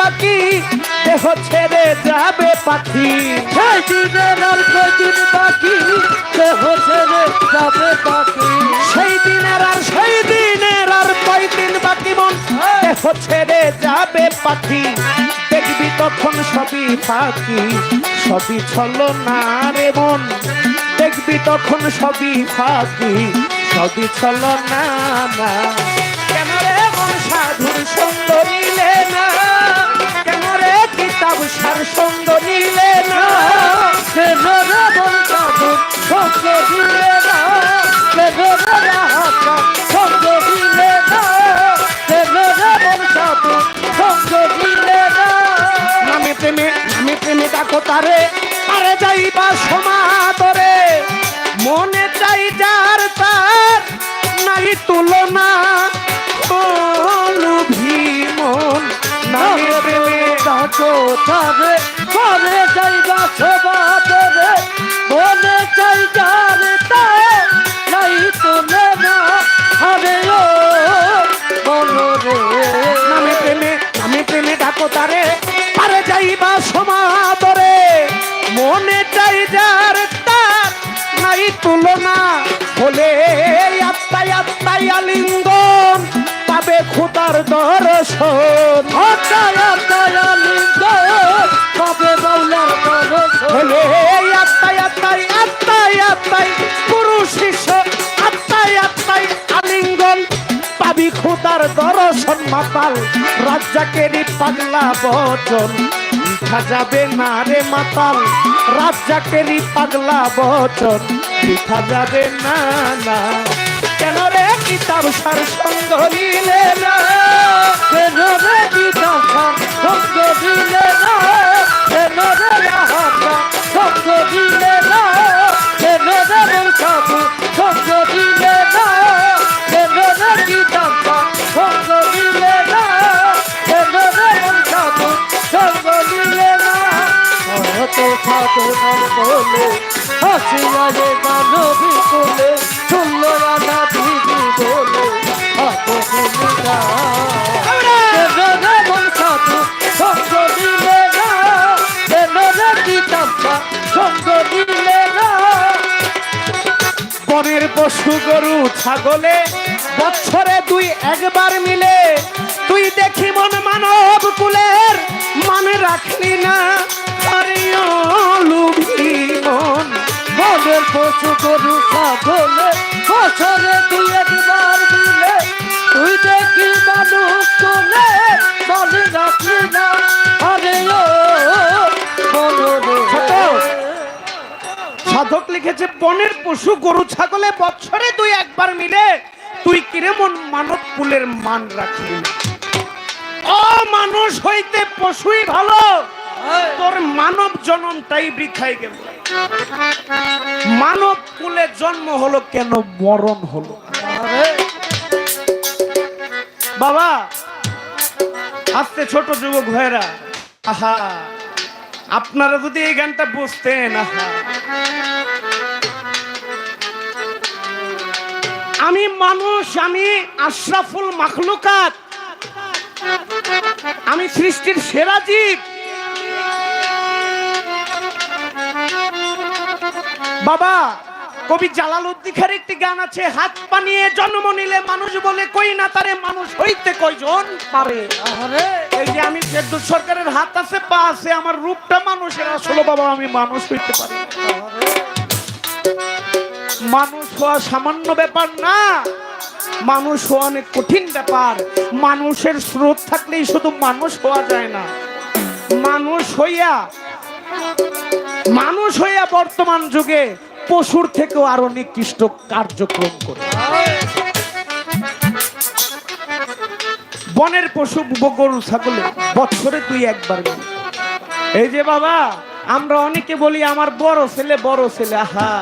বাকি দেহ ছেড়ে যাবে পাখি। সেই দিনের আর কদিন বাকি দেহ ছেড়ে যাবে পাখি। সেই দিনের আর সেই দিনের আর কয়দিন বাকি মন দেহ ছেড়ে যাবে পাখি। দেখবি তখন সবই পাখি সবই ছলো না রে মন। দেখবি তখন সবই পাখি সবই ছলো না না তারে তারে যাইবা সমাদরে মনে চাই যার তার নাই তুলনা। মন তারে ঘরে যাইবা সবাদরে মনে চাই যারে তাই নাই তোলে না আরে ও নামে প্রেমে ডাকো তারে। তারে যাইবা সমাদরে মনে চাই যার তার নাই তুলনা বলে আত্মাই আত্মাই আলিঙ্গন পাবে খুদার দর্শন। অটায়া দয়ালিঙ্গ কবে বাউলার দর্শন। বলে আত্মাই আত্মাই আত্মাই আত্মাই পুরুষ শিষ্য, আত্মাই আলিঙ্গন পাবি খুদার দর্শন মাতাল রাজ্জাকেরই পাগলা বচন লিখা যাবে না রে মাতাল রাজ্জাকেরই পাগলা বচন লিখা যাবে না না। কেন রে কিতাব সার সঙ্গ নিলে না? কেন রে বিধাতা সঙ্গ দিলে না? কেন রে রাহাতা সঙ্গ দিলে না? কেন রে বংশাবু সঙ্গ দিলে না? কেন রে বিধাতা বলে হাসিয়া রে মানবী পশু গরু ছাগলে বছরে দুই একবার মিলে। তুই দেখি মন মানব কুলের মানে রাখলি না মন। বনের পশু গরু ছাগলে বছরে দুই একবার দিলে তুই দেখি মানুষ কোলে বলে রাখলি না আরে সাধক লিখেছে, বনের পশু, গরু, ছাগলে বছরে দুই একবার মিলে তুই কিরে মন মানব কুলের মান রাখলি? না? ও মানুষ হইতে পশুই ভালো, তোর মানব জন্মটাই বৃথাই গেল। মানব কুলে জন্ম হলো কেন, মরণ হলো? বাবা, আস্তে ছোট যুবক ভাইরা আহা! আপনারা যদি এই গানটা বুঝতেন। আমি মানুষ, আমি আশরাফুল মাখলুকাত। আমি সৃষ্টির সেরা জীব। বাবা, কবি জালাল খার একটি গান আছে, হাত পানিয়ে জন্ম নিলে মানুষ বলে, কই না তারে মানুষ হইতে কয়জন পারে? আরে এই যে আমি সরকারের হাত আছে পা আছে আমার রূপটা মানুষের আসলে বাবা আমি মানুষ হইতে পারি মানুষ হওয়া সামান্য ব্যাপার না। মানুষ হওয়া অনেক কঠিন ব্যাপার। মানুষের স্রোত থাকলেই শুধু মানুষ হওয়া যায় না। মানুষ হইয়া মানুষ হইয়া বর্তমান যুগে পশুর থেকেও আরও নিকৃষ্ট কার্যক্রম করে। বনের পশু গরু ছাগলে বছরে তুই একবার এই যে বাবা, আমরা অনেকে বলি আমার বড় ছেলে বড় ছেলে, আহা।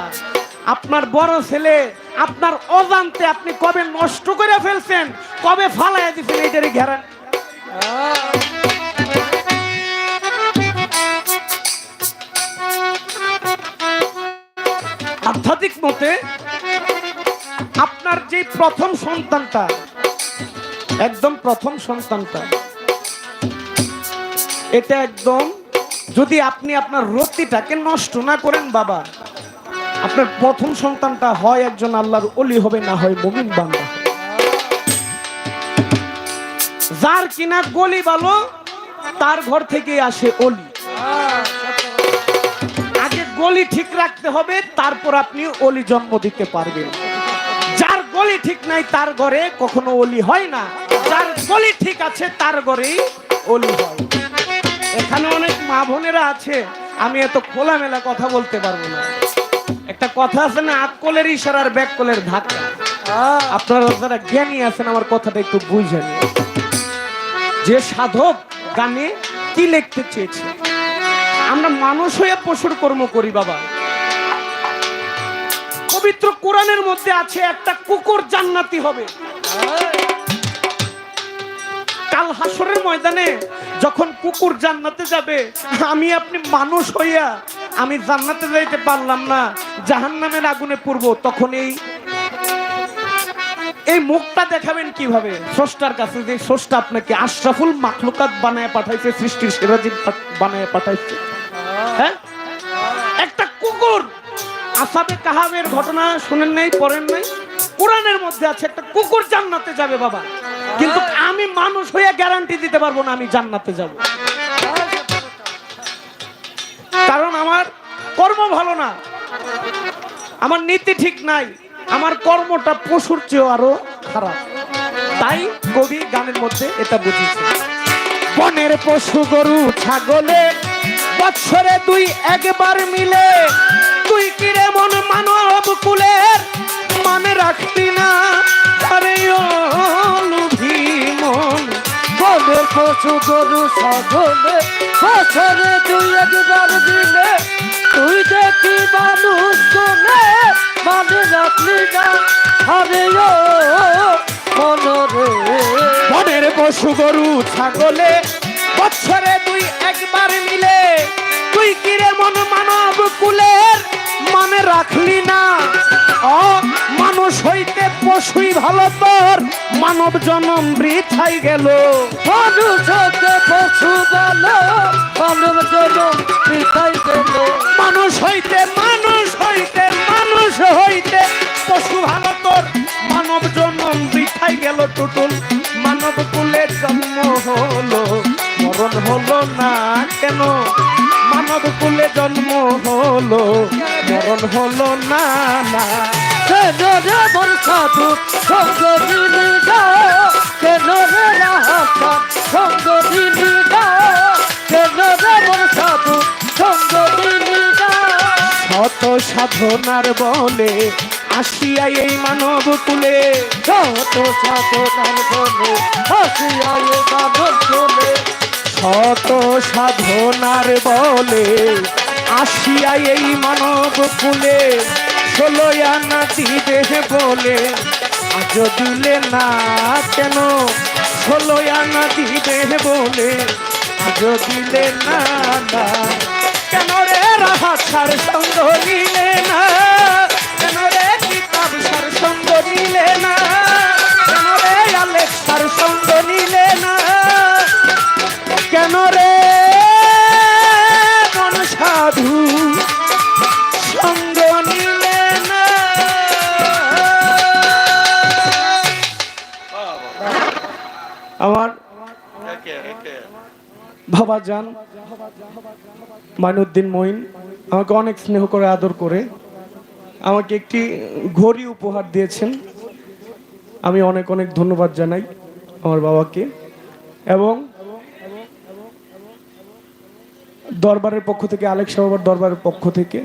আপনার বড় ছেলে, আপনার অজান্তে আপনি কবে নষ্ট করে ফেলছেন, কবে ফালাইয়া দিচ্ছেন এইটারে ঘেরা আধ্যাত্মিক মতে আপনার যে প্রথম সন্তানটা একদম প্রথম সন্তানটা। এটা একদম, যদি আপনি আপনার রতিটাকে নষ্ট না করেন বাবা, আপনার প্রথম সন্তানটা হয় একজন আল্লাহর অলি হবে, না হয় মুমিন হবে। যার কিনা গলি ভালো, তার ঘর থেকে আসে অলি আগে গলি ঠিক রাখতে হবে, তারপর আপনি অলি জন্ম দিতে পারবেন। যার গলি ঠিক নাই, তার ঘরে কখনো অলি হয় না। যার গলি ঠিক আছে তার ঘরেই অলি হয়। এখানে অনেক মা বোনেরা আছে আমি এত খোলামেলা কথা বলতে পারব না। একটা কথা আছে না আকলের ইশারার ব্যাক কলের ধাক্কা। আপনারা যারা জ্ঞানী আছেন আমার কথাটা একটু বুঝে নিন। যে সাধক গানে কি লিখতে চেয়েছে? আমরা মানুষ হয়ে পশুর কর্ম করি বাবা। পবিত্র কোরআনের মধ্যে আছে একটা কুকুর জান্নাতি হবে। কাল হাসরের ময়দানে যখন কুকুর জান্নাতে যাবে, আমি আপনি মানুষ হইয়া আমি জান্নাতে যাইতে পারলাম না, জাহান্নামের আগুনে পড়ব তখন এই এই মুখটা দেখাবেন কীভাবে? স্রষ্টার কাছে যে স্রষ্টা আপনাকে আশরাফুল মাখলুকাত বানায় পাঠাইছে, সৃষ্টির সিরাজিব বানায় পাঠাইছে। হ্যাঁ? একটা কুকুর আসাবে কাহাবের ঘটনা শুনেন নাই, পড়েন নাই? কোরআনের মধ্যে আছে, একটা কুকুর জান্নাতে যাবে বাবা। কিন্তু আমি মানুষ হয়ে গ্যারান্টি দিতে পারব না, আমি জান্নাতে যাব। কারণ আমার কর্ম ভালো না। আমার নীতি ঠিক নাই। আমার কর্মটা পশুর চেয়েও আরও খারাপ। তাই কবি গানের মধ্যে এটা বুঝিয়েছে। বনের পশু গরু, ছাগলে বৎসরে দুই, একবার মিলে। তুই কিরে মন মানব কুলের? মানে রাখতি না। আরে লুভি বনের পশু গরু ছাগলে? বছরে দুই একবার দিলে, তুই দেখি মানুষ কোনে মানে রাখলি না, আরে ও, মনরে। বনের পশু গরু ছাগলে, বছরে দুই একবার মিলে, তুই কিরে মন মানব কুলের মানে রাখলি পশুই ভালো তোর মানব জনম বৃথাই গেল। সাধনার বলে আসিয়া এই মানব কুলে, যত সাধনার বলে হাসিয়ায় মানব চলে শত সাধনার বলে আসিয়া এই মানব কুলে ষোলো আনা দিবে বলে, আজ দিলে না কেন? ষোলো আনা দিবে বলে, আজ দিলে না কেন রে রাহার সঙ্গ নিলে না। কেন রে কিতাব সার সঙ্গ নিলে না? কেন রে আলেক্সার সঙ্গ নিলে না? কেন রে মন সাধু সঙ্গ নিলে না? আমার বাবা যান মাইনুদ্দিন মঈন। আমাকে অনেক স্নেহ করে, আদর করে। আমাকে একটি ঘড়ি উপহার দিয়েছেন। আমি অনেক অনেক ধন্যবাদ জানাই আমার বাবাকে। এবং দরবারের পক্ষ থেকে আলেক্সা বাবার দরবারের পক্ষ থেকে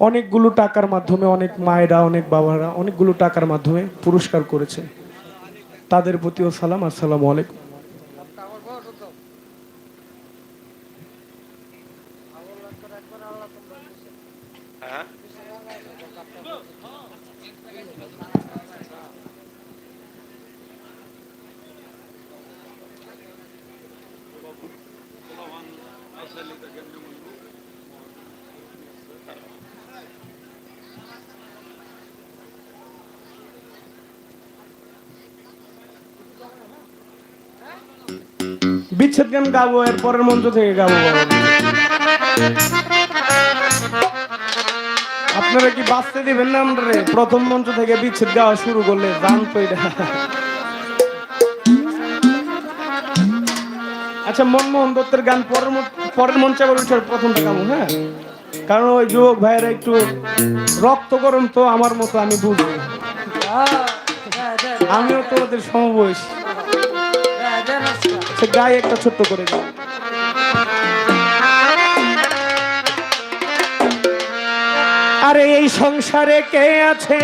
অনেকগুলো টাকার মাধ্যমে অনেক মায়েরা, অনেক বাবারা অনেকগুলো টাকার মাধ্যমে পুরস্কার করেছে। তাদের প্রতিও সালাম, আসসালামু আলাইকুম। বিচ্ছেদ গান গাবো এর পরের মঞ্চ থেকে গাবো। আপনারা কি বাঁচতে দিবেন না আমরা প্রথম মঞ্চ থেকে বিচ্ছেদ গাওয়া শুরু করলে জানতো এটা। আচ্ছা মনমোহন দত্তের গান পরের পরের মঞ্চে আবার উঠে প্রথমটা গাবো হ্যাঁ? কারণ ওই যুবক ভাইয়েরা একটু রক্ত গরম তো আমার মতো, আমি বুঝি আমিও তো ওদের সমবয়সী। সে গায়ে একটা ছোট্ট করে দাও আরে, এই সংসারে কে আছে?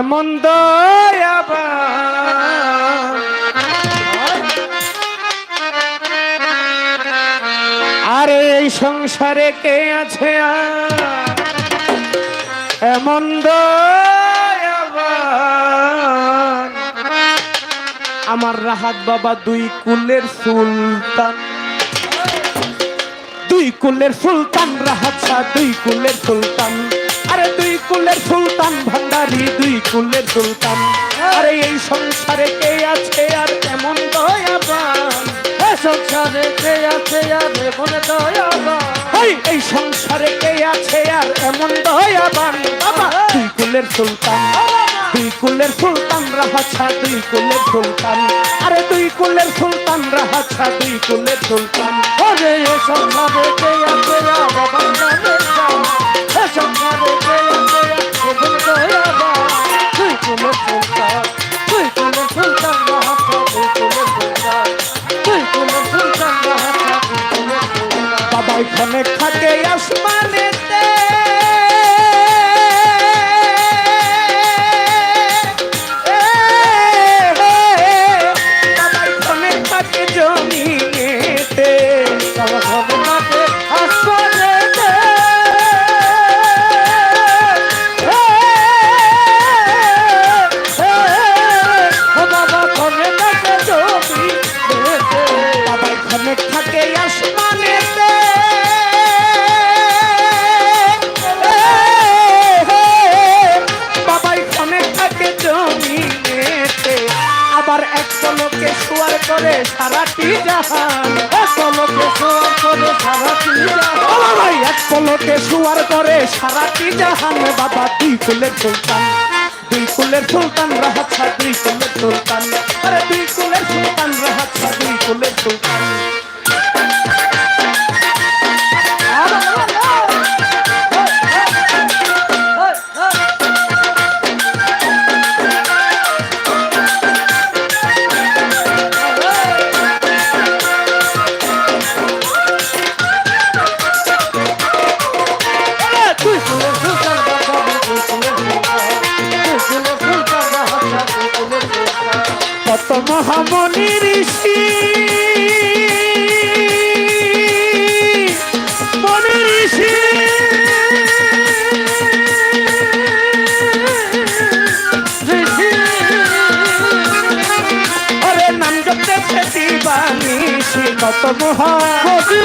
এমন দয়াবান। আরে এই সংসারে কে আছে? এমন আমার রাহাত বাবা দুই কুলের সুলতান। দুই কুলের সুলতান রাহাত শাহ, দুই কুলের সুলতান। আরে দুই কুলের সুলতান ভান্ডারি, দুই কুলের সুলতান। আরে এই সংসারে কে আছে আর? এমন দয়াবান। সংসারে কে আছে আর মনে দয়াবা এই সংসারে কে আছে আর এমন দয়াবান? বাবা দুই কুলের সুলতান। দুই কুলের সুলতান রাহাছা দুই কুলের সুলতান। আরে দুই কুলের সুলতান রাহাছা দুই কুলের সুলতান। ওরে এ সংসারে কে আছে আর বাবা এ সংসারে কে আছে আর মনে দয়াবা তুই কোন সুলতান। সুলতান বাবা এখানে এক পলকে শুয়ার করে সারাটি জাহান বাবা, দুই কুলের সুলতান। দুই কুলের সুলতান রাহাছা দুই কুলের সুলতান। আরে দুই কুলের সুলতান রাহাছা দুই কুলের সুলতান। কত মহামণি ঋষি। মনি ঋষি। আরে নাম জপতে বানিসি কত মহা কবি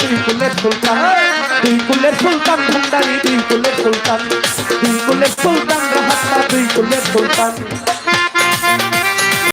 তুই কুলের সুলতান। দুই কুলের সুলতান, ভান্ডারি দুই কুলের সুলতান। দুই কুলের সুলতান, রাহাতা দুই কুলের সুলতান।